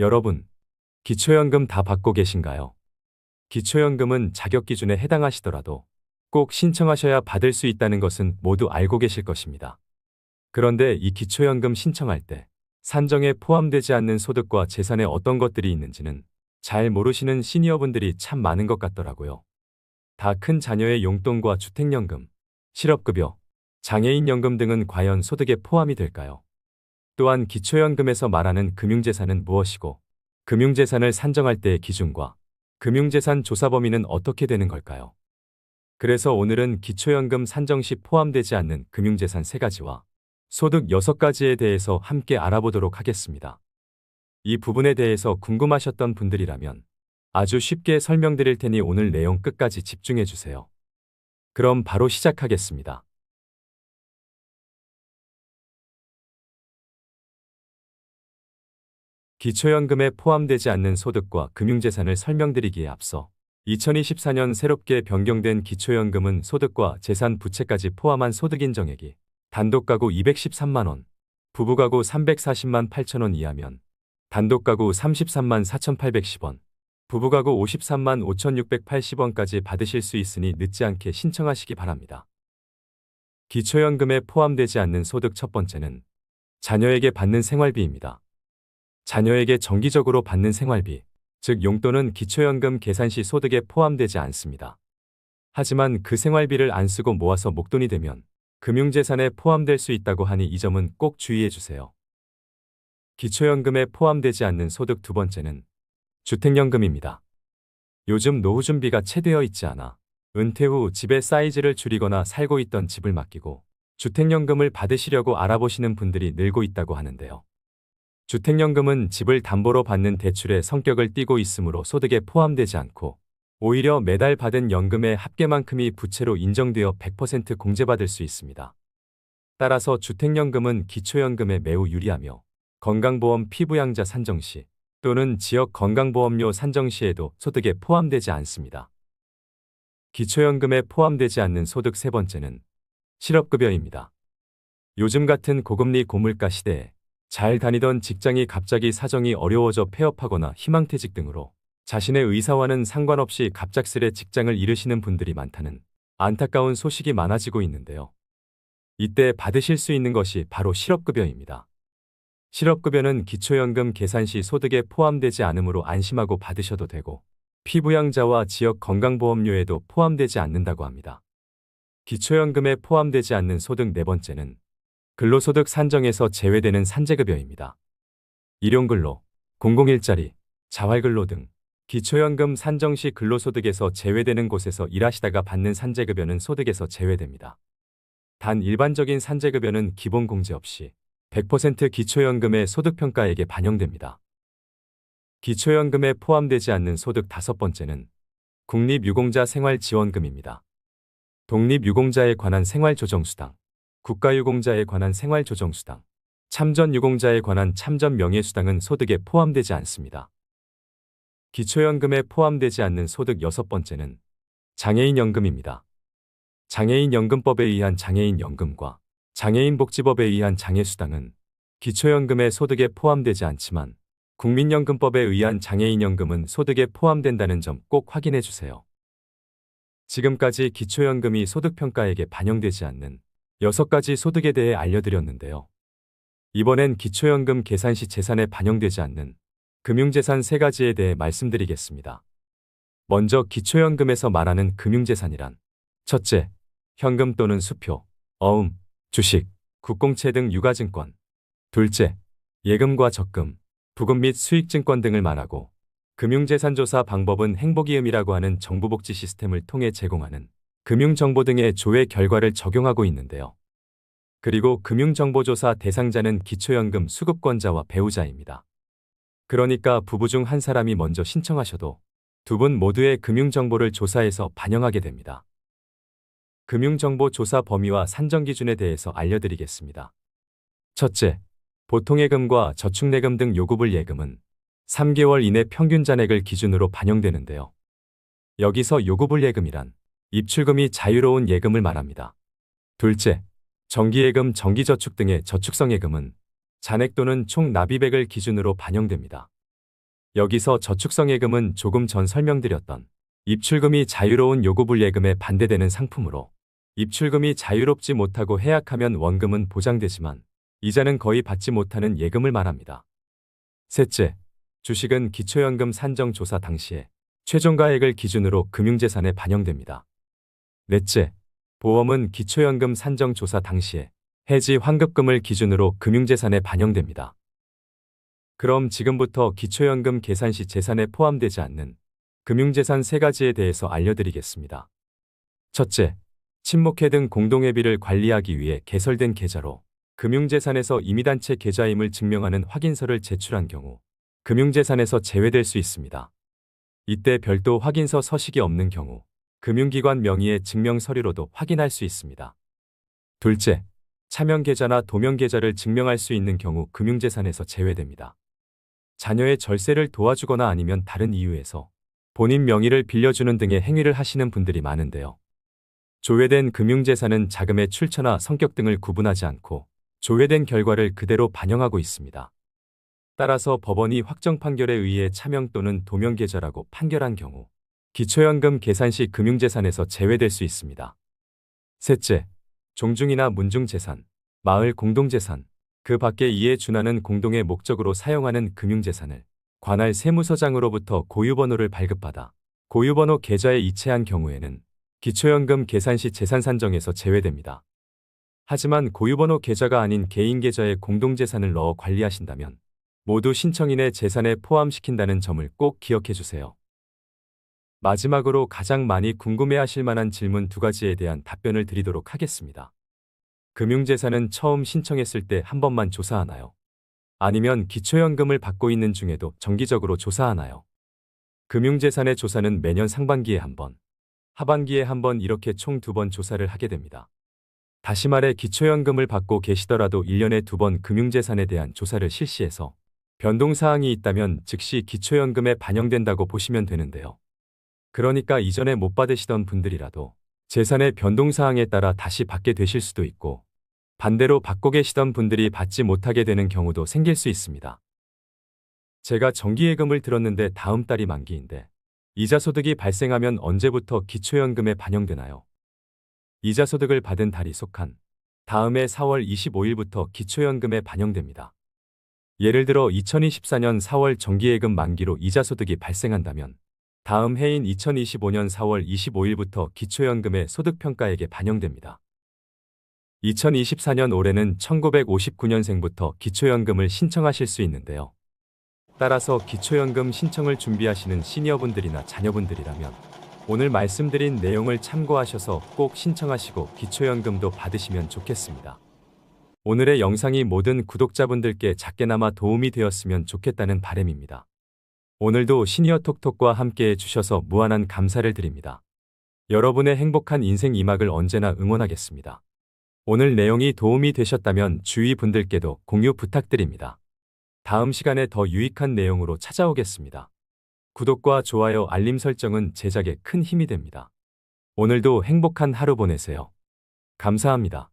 여러분, 기초연금 다 받고 계신가요? 기초연금은 자격 기준에 해당하시더라도 꼭 신청하셔야 받을 수 있다는 것은 모두 알고 계실 것입니다. 그런데 이 기초연금 신청할 때 산정에 포함되지 않는 소득과 재산에 어떤 것들이 있는지는 잘 모르시는 시니어분들이 참 많은 것 같더라고요. 다 큰 자녀의 용돈과 주택연금, 실업급여, 장애인연금 등은 과연 소득에 포함이 될까요? 또한 기초연금에서 말하는 금융재산은 무엇이고, 금융재산을 산정할 때의 기준과 금융재산 조사 범위는 어떻게 되는 걸까요? 그래서 오늘은 기초연금 산정 시 포함되지 않는 금융재산 3가지와 소득 6가지에 대해서 함께 알아보도록 하겠습니다. 이 부분에 대해서 궁금하셨던 분들이라면 아주 쉽게 설명드릴 테니 오늘 내용 끝까지 집중해 주세요. 그럼 바로 시작하겠습니다. 기초연금에 포함되지 않는 소득과 금융재산을 설명드리기에 앞서 2024년 새롭게 변경된 기초연금은 소득과 재산 부채까지 포함한 소득 인정액이 단독가구 213만원, 부부가구 340만 8천원 이하면 단독가구 33만 4,810원, 부부가구 53만 5,680원까지 받으실 수 있으니 늦지 않게 신청하시기 바랍니다. 기초연금에 포함되지 않는 소득 첫 번째는 자녀에게 받는 생활비입니다. 자녀에게 정기적으로 받는 생활비, 즉 용돈은 기초연금 계산 시 소득에 포함되지 않습니다. 하지만 그 생활비를 안 쓰고 모아서 목돈이 되면 금융재산에 포함될 수 있다고 하니 이 점은 꼭 주의해 주세요. 기초연금에 포함되지 않는 소득 두 번째는 주택연금입니다. 요즘 노후 준비가 채되어 있지 않아 은퇴 후 집의 사이즈를 줄이거나 살고 있던 집을 맡기고 주택연금을 받으시려고 알아보시는 분들이 늘고 있다고 하는데요. 주택연금은 집을 담보로 받는 대출의 성격을 띠고 있으므로 소득에 포함되지 않고 오히려 매달 받은 연금의 합계만큼이 부채로 인정되어 100% 공제받을 수 있습니다. 따라서 주택연금은 기초연금에 매우 유리하며 건강보험 피부양자 산정 시 또는 지역 건강보험료 산정 시에도 소득에 포함되지 않습니다. 기초연금에 포함되지 않는 소득 세 번째는 실업급여입니다. 요즘 같은 고금리 고물가 시대에 잘 다니던 직장이 갑자기 사정이 어려워져 폐업하거나 희망퇴직 등으로 자신의 의사와는 상관없이 갑작스레 직장을 잃으시는 분들이 많다는 안타까운 소식이 많아지고 있는데요. 이때 받으실 수 있는 것이 바로 실업급여입니다. 실업급여는 기초연금 계산 시 소득에 포함되지 않으므로 안심하고 받으셔도 되고 피부양자와 지역 건강보험료에도 포함되지 않는다고 합니다. 기초연금에 포함되지 않는 소득 네 번째는 근로소득 산정에서 제외되는 산재급여입니다. 일용근로, 공공일자리, 자활근로 등 기초연금 산정 시 근로소득에서 제외되는 곳에서 일하시다가 받는 산재급여는 소득에서 제외됩니다. 단 일반적인 산재급여는 기본공제 없이 100% 기초연금의 소득평가액에 반영됩니다. 기초연금에 포함되지 않는 소득 다섯 번째는 국립유공자 생활지원금입니다. 독립유공자에 관한 생활조정수당, 국가유공자에 관한 생활조정수당, 참전유공자에 관한 참전명예수당은 소득에 포함되지 않습니다. 기초연금에 포함되지 않는 소득 여섯 번째는 장애인연금입니다. 장애인연금법에 의한 장애인연금과 장애인복지법에 의한 장애수당은 기초연금의 소득에 포함되지 않지만 국민연금법에 의한 장애인연금은 소득에 포함된다는 점 꼭 확인해 주세요. 지금까지 기초연금이 소득평가액에 반영되지 않는 6가지 소득에 대해 알려드렸는데요. 이번엔 기초연금 계산 시 재산에 반영되지 않는 금융재산 3가지에 대해 말씀드리겠습니다. 먼저 기초연금에서 말하는 금융재산이란 첫째, 현금 또는 수표, 어음, 주식, 국공채 등 유가증권 둘째, 예금과 적금, 부금 및 수익증권 등을 말하고 금융재산조사 방법은 행복이음이라고 하는 정부복지 시스템을 통해 제공하는 금융정보 등의 조회 결과를 적용하고 있는데요. 그리고 금융정보조사 대상자는 기초연금 수급권자와 배우자입니다. 그러니까 부부 중 한 사람이 먼저 신청하셔도 두 분 모두의 금융정보를 조사해서 반영하게 됩니다. 금융정보 조사 범위와 산정 기준에 대해서 알려드리겠습니다. 첫째, 보통예금과 저축예금 등 요구불 예금은 3개월 이내 평균 잔액을 기준으로 반영되는데요. 여기서 요구불 예금이란 입출금이 자유로운 예금을 말합니다. 둘째, 정기예금, 정기저축 등의 저축성 예금은 잔액 또는 총 납입액을 기준으로 반영됩니다. 여기서 저축성 예금은 조금 전 설명드렸던 입출금이 자유로운 요구불예금에 반대되는 상품으로 입출금이 자유롭지 못하고 해약하면 원금은 보장되지만 이자는 거의 받지 못하는 예금을 말합니다. 셋째, 주식은 기초연금 산정 조사 당시에 최종가액을 기준으로 금융재산에 반영됩니다. 넷째, 보험은 기초연금 산정 조사 당시에 해지 환급금을 기준으로 금융재산에 반영됩니다. 그럼 지금부터 기초연금 계산 시 재산에 포함되지 않는 금융재산 세 가지에 대해서 알려드리겠습니다. 첫째, 친목회 등 공동회비를 관리하기 위해 개설된 계좌로 금융재산에서 임의단체 계좌임을 증명하는 확인서를 제출한 경우 금융재산에서 제외될 수 있습니다. 이때 별도 확인서 서식이 없는 경우 금융기관 명의의 증명서류로도 확인할 수 있습니다. 둘째, 차명계좌나 도면계좌를 증명할 수 있는 경우 금융재산에서 제외됩니다. 자녀의 절세를 도와주거나 아니면 다른 이유에서 본인 명의를 빌려주는 등의 행위를 하시는 분들이 많은데요. 조회된 금융재산은 자금의 출처나 성격 등을 구분하지 않고 조회된 결과를 그대로 반영하고 있습니다. 따라서 법원이 확정 판결에 의해 차명 또는 도면계좌라고 판결한 경우 기초연금 계산 시 금융재산에서 제외될 수 있습니다. 셋째, 종중이나 문중재산, 마을 공동재산, 그 밖에 이에 준하는 공동의 목적으로 사용하는 금융재산을 관할 세무서장으로부터 고유번호를 발급받아 고유번호 계좌에 이체한 경우에는 기초연금 계산 시 재산 산정에서 제외됩니다. 하지만 고유번호 계좌가 아닌 개인 계좌에 공동재산을 넣어 관리하신다면 모두 신청인의 재산에 포함시킨다는 점을 꼭 기억해 주세요. 마지막으로 가장 많이 궁금해하실 만한 질문 두 가지에 대한 답변을 드리도록 하겠습니다. 금융재산은 처음 신청했을 때 한 번만 조사하나요? 아니면 기초연금을 받고 있는 중에도 정기적으로 조사하나요? 금융재산의 조사는 매년 상반기에 한 번, 하반기에 한 번 이렇게 총 두 번 조사를 하게 됩니다. 다시 말해 기초연금을 받고 계시더라도 1년에 두 번 금융재산에 대한 조사를 실시해서 변동사항이 있다면 즉시 기초연금에 반영된다고 보시면 되는데요. 그러니까 이전에 못 받으시던 분들이라도 재산의 변동사항에 따라 다시 받게 되실 수도 있고 반대로 받고 계시던 분들이 받지 못하게 되는 경우도 생길 수 있습니다. 제가 정기예금을 들었는데 다음 달이 만기인데 이자 소득이 발생하면 언제부터 기초연금에 반영되나요? 이자 소득을 받은 달이 속한 다음해 4월 25일부터 기초연금에 반영됩니다. 예를 들어 2024년 4월 정기예금 만기로 이자 소득이 발생한다면 다음 해인 2025년 4월 25일부터 기초연금의 소득평가액에 반영됩니다. 2024년 올해는 1959년생부터 기초연금을 신청하실 수 있는데요. 따라서 기초연금 신청을 준비하시는 시니어분들이나 자녀분들이라면 오늘 말씀드린 내용을 참고하셔서 꼭 신청하시고 기초연금도 받으시면 좋겠습니다. 오늘의 영상이 모든 구독자분들께 작게나마 도움이 되었으면 좋겠다는 바람입니다. 오늘도 시니어 톡톡과 함께 해 주셔서 무한한 감사를 드립니다. 여러분의 행복한 인생 이막을 언제나 응원하겠습니다. 오늘 내용이 도움이 되셨다면 주위 분들께도 공유 부탁드립니다. 다음 시간에 더 유익한 내용으로 찾아오겠습니다. 구독과 좋아요 알림 설정은 제작에 큰 힘이 됩니다. 오늘도 행복한 하루 보내세요. 감사합니다.